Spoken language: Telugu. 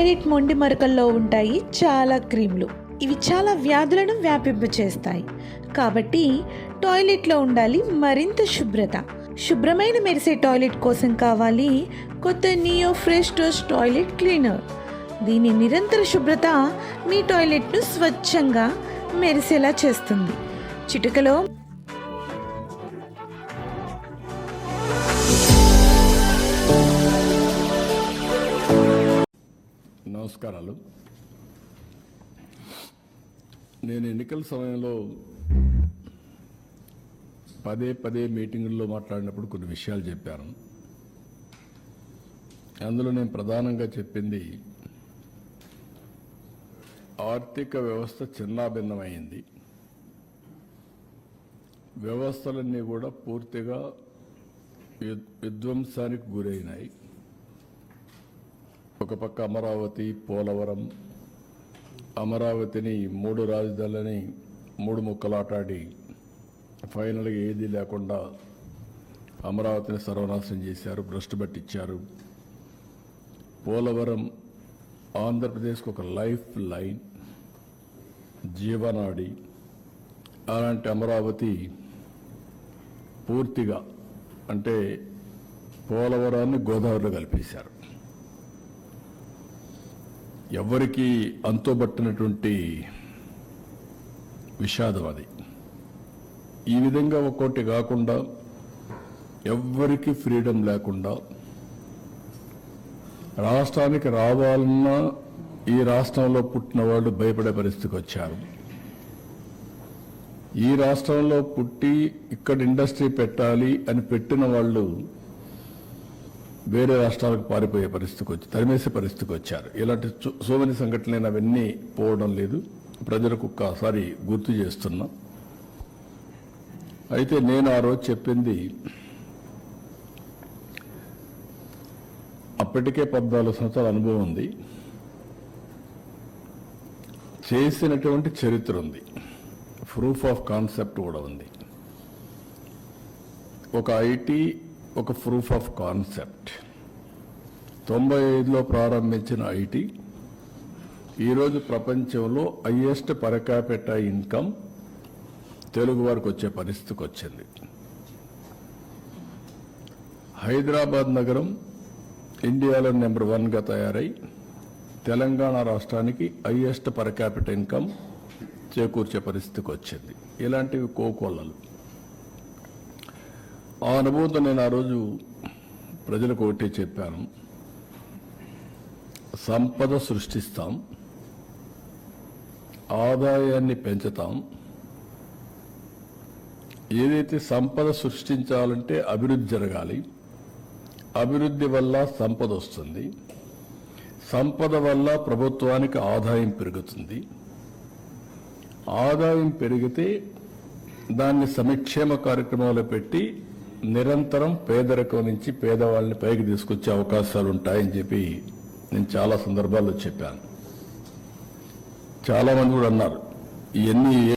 టాయిలెట్ మొండి మరకల్లో ఉంటాయి చాలా క్రీమ్లు. ఇవి చాలా వ్యాధులను వ్యాపింపచేస్తాయి. కాబట్టి టాయిలెట్లో ఉండాలి మరింత శుభ్రత. శుభ్రమైన మెరిసే టాయిలెట్ కోసం కావాలి కొత్త నియో ఫ్రెష్ టోస్ టాయిలెట్ క్లీనర్. దీని నిరంతర శుభ్రత మీ టాయిలెట్ను స్వచ్ఛంగా మెరిసేలా చేస్తుంది. చిటికలో నమస్కారాలు. నేను ఎన్నికల సమయంలో పదే పదే మీటింగుల్లో మాట్లాడినప్పుడు కొన్ని విషయాలు చెప్పాను. అందులో నేను ప్రధానంగా చెప్పింది ఆర్థిక వ్యవస్థ చిన్నాభిన్నమైంది. వ్యవస్థలన్నీ కూడా పూర్తిగా విధ్వంసానికి గురైనాయి. ఒక పక్క అమరావతి పోలవరం అమరావతిని మూడు రాజధానులని మూడు ముక్కలాటాడి ఫైనల్గా ఏది లేకుండా అమరావతిని సర్వనాశనం చేశారు భ్రష్టు పట్టించారు. పోలవరం ఆంధ్రప్రదేశ్కి ఒక లైఫ్ లైన్ జీవనాడి. అలాంటి అమరావతి పూర్తిగా అంటే పోలవరాన్ని గోదావరిలో కలిపేశారు. ఎవరికి అంతోబట్టినటువంటి విషాదం అది. ఈ విధంగా ఒక్కోటి కాకుండా ఎవ్వరికి ఫ్రీడమ్ లేకుండా రాష్ట్రానికి రావాలన్నా ఈ రాష్ట్రంలో పుట్టిన వాళ్ళు భయపడే పరిస్థితికి వచ్చారు. ఈ రాష్ట్రంలో పుట్టి ఇక్కడ ఇండస్ట్రీ పెట్టాలి అని పెట్టిన వాళ్ళు వేరే రాష్ట్రాలకు పారిపోయే పరిస్థితికి వచ్చి తరిమేసే పరిస్థితికి వచ్చారు. ఇలాంటి సోమని సంఘటనలు అవన్నీ పోవడం లేదు. ప్రజలకు ఒక్కసారి గుర్తు చేస్తున్నా. అయితే నేను ఆ రోజు చెప్పింది అప్పటికే పద్నాలుగు సంవత్సరాల అనుభవం ఉంది. చేసినటువంటి చరిత్ర ఉంది. ప్రూఫ్ ఆఫ్ కాన్సెప్ట్ కూడా ఉంది. ఒక ఐటీ ఒక ప్రూఫ్ ఆఫ్ కాన్సెప్ట్ తొంభై ఐదులో ప్రారంభించిన ఐటీ ఈరోజు ప్రపంచంలో హయ్యెస్ట్ పరకాపెట్ట ఇన్కమ్ తెలుగు వారికి వచ్చే పరిస్థితికి వచ్చింది. హైదరాబాద్ నగరం ఇండియాలో నెంబర్ వన్గా తయారై తెలంగాణ రాష్ట్రానికి హయ్యెస్ట్ పరకాపిట ఇన్కమ్ చేకూర్చే పరిస్థితికి వచ్చింది. ఇలాంటివి కోకొల్లలు ఆ అనుభవంతో నేను ఆ రోజు ప్రజలకు ఒకటే చెప్పాను. సంపద సృష్టిస్తాం. ఆదాయాన్ని పెంచుతాం. ఏదైతే సంపద సృష్టించాలంటే అభివృద్ధి జరగాలి. అభివృద్ధి వల్ల సంపద వస్తుంది. సంపద వల్ల ప్రభుత్వానికి ఆదాయం పెరుగుతుంది. ఆదాయం పెరిగితే దాన్ని సమక్షేమ కార్యక్రమాలు పెట్టి నిరంతరం పేదరికం నుంచి పేదవాళ్ళని పైకి తీసుకొచ్చే అవకాశాలు ఉంటాయని చెప్పి నేను చాలా సందర్భాల్లో చెప్పాను. చాలా మంది కూడా అన్నారు ఇవన్నీ